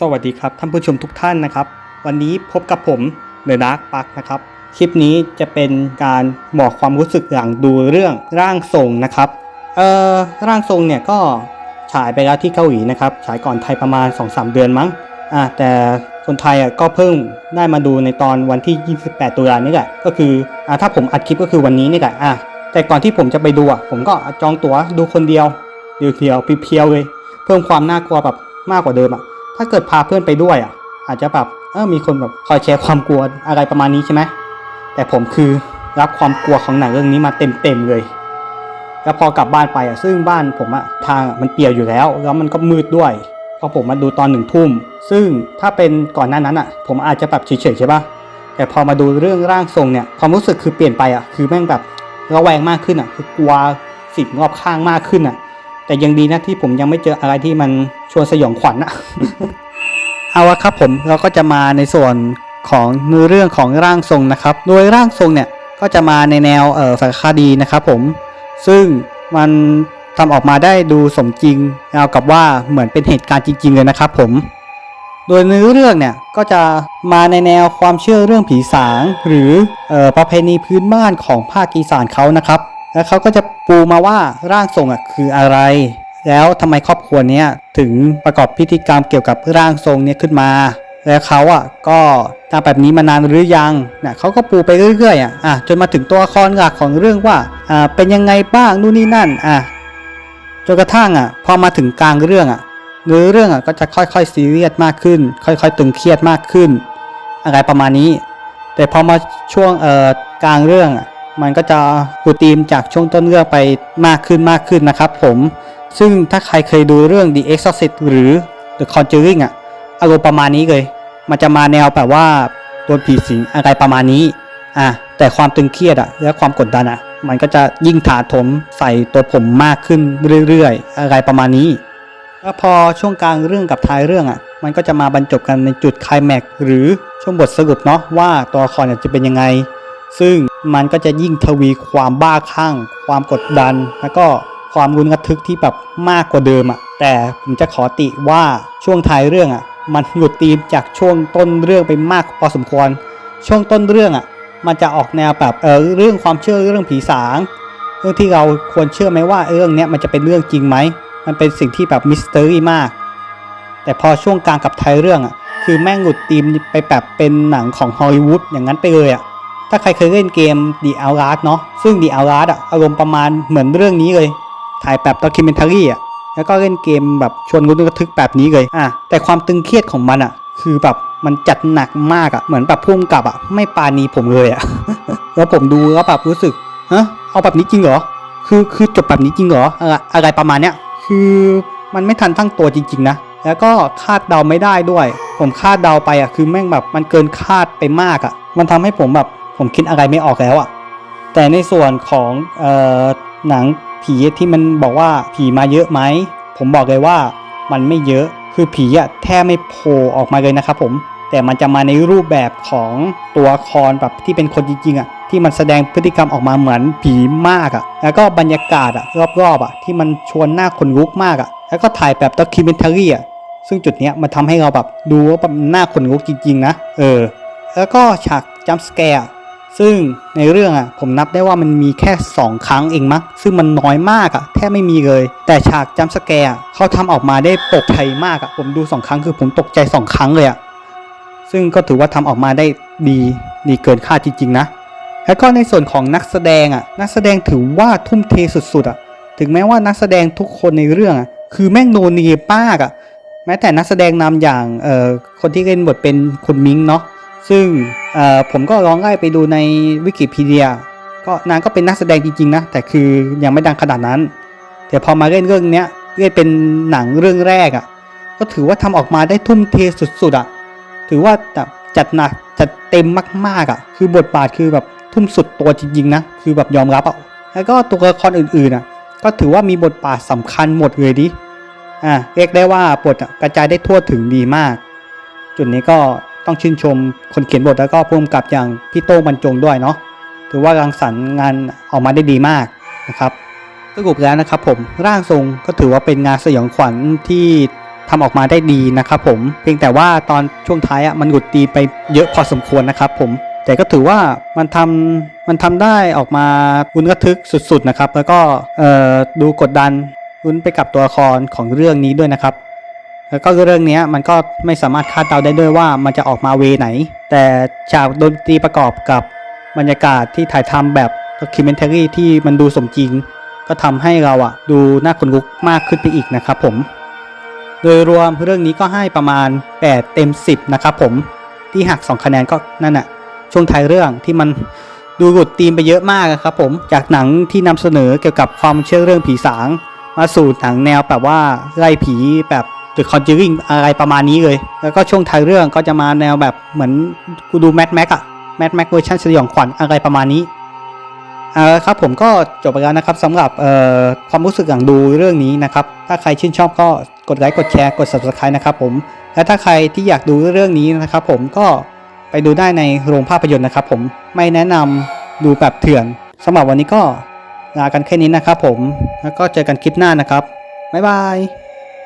สวัสดีครับท่านผู้ชมทุกท่านนะครับ วันนี้พบกับผมเดอะดาร์กปักนะครับ คลิปนี้จะเป็นการบอกความรู้สึกหลังดูเรื่องร่างทรงนะครับเอ่อร่างทรงเนี่ยก็ฉายไปแล้วที่เกาหลีนะครับฉายก่อนไทยประมาณ 2-3 เดือนมั้งอ่าแต่คนไทยอะก็เพิ่งได้มาดูในตอนวันที่ 28 ตุลานี่แหละก็คืออ่าถ้าผมอัดคลิปก็คือวันนี้นี่แหละอะแต่ก่อนที่ผมจะไปดูอะผมก็จองตั๋วดูคนเดียวเดียวๆเพียวๆเลย เพิ่มความน่ากลัวแบบมากกว่าเดิมอะ ถ้าเกิดพาเพื่อนไปด้วยอะ อาจจะแบบเออมีคนแบบคอยแชร์ความกลัวอะไรประมาณนี้ใช่ไหมแต่ผมคือรับความกลัวของหนังเรื่องนี้มาเต็มๆเลย แล้วพอกลับบ้านไปอะซึ่งบ้านผมอะทางมันเปียกอยู่แล้ว แล้วมันก็มืดด้วยพอผมมาดูตอนหนึ่งทุ่ม ซึ่งถ้าเป็นก่อนหน้านั้นอะ ผมอาจจะแบบเฉยๆใช่ปะแต่พอมาดูเรื่องร่างทรงเนี่ยความรู้สึกคือเปลี่ยนไปอะคือแม่งแบบระแวงมากขึ้นอะ คือกลัวสิ่งรอบข้างมากขึ้นอะ แต่ยังดีนะที่ผมยังไม่เจออะไรที่มันชวนสยองขวัญนะเอาละครับผมเราก็จะมาในส่วนของเนื้อเรื่องของร่างทรงนะครับ โดยร่างทรงเนี่ยก็จะมาในแนวเอ่อสารคดีนะครับผมซึ่งมันทำออกมาได้ดูสมจริงราวกับว่าเหมือนเป็นเหตุการณ์จริง ๆ เลยนะครับผม โดยเนื้อเรื่องเนี่ยก็จะมาในแนวความเชื่อเรื่องผีสาง หรือออประเพณีพื้นบ้านของภาคอีสานเขานะครับ แล้วเขาก็จะปูมาว่าร่างทรงอะคืออะไร แล้วทำไมครอบครัวเนี้ยถึงประกอบพิธีกรรมเกี่ยวกับร่างทรงเนี้ยขึ้นมา แล้วเขาอะก็ทำแบบนี้มานานหรือยังเนี่ยเขาก็ปูไปเรื่อยๆอะอะจนมาถึงตัวละครหลักของเรื่องว่าอ่าเป็นยังไงบ้างนู่นนี่นั่นอะจนกระทั่งอะพอมาถึงกลางเรื่องอะเนื้อเรื่องอะก็จะค่อยๆซีเรียสมากขึ้น ค่อยๆตึงเครียดมากขึ้น อะไรประมาณนี้ แต่พอมาช่วงเอ่อกลางเรื่องอะ มันก็จะรูตีมจากช่วงต้นเรื่องไปมากขึ้นมากขึ้นนะครับผม ซึ่งถ้าใครเคยดูเรื่อง The Exorcist หรือ The Conjuring อะอารมณ์ประมาณนี้เลย มันจะมาแนวแบบว่าโดนผีสิงอะไรประมาณนี้อะแต่ความตึงเครียดอะและความกดดันอะมันก็จะยิ่งถาโถมใส่ตัวผมมากขึ้นเรื่อยๆ อะไรประมาณนี้แล้วพอช่วงกลางเรื่องกับท้ายเรื่องอะ มันก็จะมาบรรจบกันในจุดคลแม็กหรือช่วงบทสรุปเนาะว่าตัวละครจะเป็นยังไง ซึ่ง มันก็จะยิ่งทวีความบ้าคลั่ง ความกดดัน แล้วก็ความรุนระทึกที่แบบมากกว่าเดิมอะ แต่ผมจะขอติว่าช่วงท้ายเรื่องอะ มันหลุดธีมจากช่วงต้นเรื่องไปมากพอสมควร ช่วงต้นเรื่องอะ มันจะออกแนวแบบเออเรื่องความเชื่อเรื่องผีสาง เรื่องที่เราควรเชื่อไหมว่าเรื่องเนี้ยมันจะเป็นเรื่องจริงไหม มันเป็นสิ่งที่แบบมิสเตอรี่มาก แต่พอช่วงกลางกับท้ายเรื่องอะ คือแม่งหลุดธีมไปแบบเป็นหนังของฮอลลีวูดอย่างนั้นไปเลยอะ ถ้าใครเคยเล่นเกม The Outlast เนาะซึ่ง The Outlast อะอารมณ์ประมาณเหมือนเรื่องนี้เลย ถ่ายแบบด็อกิเมนทารีอะแล้วก็เล่นเกมแบบชวนรุนระทึกแบบนี้เลยอะแต่ความตึงเครียดของมันอะคือแบบมันจัดหนักมากอะเหมือนแบบพุ่มกับอะไม่ปาณีผมเลยอะแล้วผมดูแล้วแบบรู้สึกฮะเอาแบบนี้จริงเหรอคือคือจบแบบนี้จริงเหรออะไรอะไรประมาณเนี้ยคือมันไม่ทันตั้งตัวจริงๆนะแล้วก็คาดเดาไม่ได้ด้วย ผมคาดเดาไปอะคือแม่งแบบมันเกินคาดไปมากอะ มันทำให้ผมแบบ ผมคิดอะไรไม่ออกแล้วอะแต่ในส่วนของออหนังผีที่มันบอกว่าผีมาเยอะไหม ผมบอกเลยว่ามันไม่เยอะคือผีอะแทบไม่โผล่ออกมาเลยนะครับผมแต่มันจะมาในรูปแบบของตัวละครแบบที่เป็นคนจริงๆอะที่มันแสดงพฤติกรรมออกมาเหมือนผีมากอะแล้วก็บรรยากาศอะรอบๆอะที่มันชวนหน้าขนลุกมากอะแล้วก็ถ่ายแบบด็อกิเมนทารีอะซึ่งจุดเนี้ยมันทำให้เราแบบดูว่าแบบหน้าขนลุกจริงๆนะเออแล้วก็ฉากจัมป์แกร์ ซึ่งในเรื่องอะผมนับได้ว่ามันมีแค่ 2 ครั้งเองมั้งซึ่งมันน้อยมากอะแทบไม่มีเลย แต่ฉากจัมสแกร์เขาทำออกมาได้ตกใจมากอะผมดู 2 ครั้งคือผมตกใจ 2 ครั้งเลยอะซึ่งก็ถือว่าทำออกมาได้ดีดีเกินคาดจริงๆนะแล้วก็ในส่วนของนักแสดงอะนักแสดงถือว่าทุ่มเทสุดๆอะถึงแม้ว่านักแสดงทุกคนในเรื่องอะคือแม่งโนเนียมากอะแม้แต่นักแสดงนำอย่างเอ่อคนที่เล่นบทเป็นคุณมิงเนาะ ซึ่งผมก็ลองไล่ไปดูในวิกิพีเดีย ก็นางก็เป็นนักแสดงจริงๆนะ แต่คือยังไม่ดังขนาดนั้น แต่พอมาเล่นเรื่องเนี้ยเล่นเป็นหนังเรื่องแรกอะ่ะ ก็ถือว่าทำออกมาได้ทุ่มเทสุดๆอะ่ะ ถือว่าจัดหนักจัดเต็มมากๆอะ่ะ คือบทบาทคือแบบทุ่มสุดตัวจริงๆนะ คือแบบยอมรับอะ่ะ แล้วก็ตัวละครอื่นๆอะ ก็ถือว่ามีบทบาทสำคัญหมดเลยดิ อ่าเรียกได้ว่าบทกระจายได้ทั่วถึงดีมาก จุดนี้ก็ ต้องชื่นชมคนเขียนบทแล้วก็ผู้กำกับอย่างพี่โต้งบรรจงด้วยเนาะถือว่ารังสรรค์งานออกมาได้ดีมากนะครับสรุปแล้วนะครับผมร่างทรงก็ถือว่าเป็นงานสยองขวัญที่ทำออกมาได้ดีนะครับผมเพียงแต่ว่าตอนช่วงท้ายอะมันหลุดตีไปเยอะพอสมควรนะครับผมแต่ก็ถือว่ามันทำมันทำได้ออกมาลุ้นระทึกสุดๆนะครับ แล้วก็ดูกดดันลุ้นไปกับตัวละครของเรื่องนี้ด้วยนะครับ แล้วก็เรื่องนี้มันก็ไม่สามารถคาดเดาได้ด้วยว่ามันจะออกมาเวไหน แต่ฉากดนตรีประกอบกับบรรยากาศที่ถ่ายทำแบบด็อกิเมนทารีที่มันดูสมจริง ก็ทำให้เราอะดูน่าขนลุกมากขึ้นไปอีกนะครับผม โดยรวมเรื่องนี้ก็ให้ประมาณ 8 เต็ม 10 นะครับผมที่หัก 2 คะแนนก็นั่นน่ะช่วงท้ายเรื่องที่มันดูหลุดธีมไปเยอะมากอะครับผมจากหนังที่นำเสนอเกี่ยวกับความเชื่อเรื่องผีสาง มาสู่หนังแนวแบบว่าไล่ผีแบบ The Conjuring อะไรประมาณนี้เลย แล้วก็ช่วงท้ายเรื่องก็จะมาแนวแบบเหมือนกูดูแม d แม็กอะแม d แม็กเวอร์ชันสยองขวัญอะไรประมาณนี้เอาละครับผมก็จบไปแล้วนะครับสำหรับเอ่อความรู้สึกหลังดูเรื่องนี้นะครับ ถ้าใครชื่นชอบก็กดไลค์กดแชร์กด subscribe นะครับผม และถ้าใครที่อยากดูเรื่องนี้นะครับผมก็ไปดูได้ในโรงภาพยนตร์นะครับผมไม่แนะนำดูแบบเถื่อนสำหรับวันนี้ก็ลากันแค่นี้นะครับผมแล้วก็เจอกันคลิปหน้านะครับบ๊ายบาย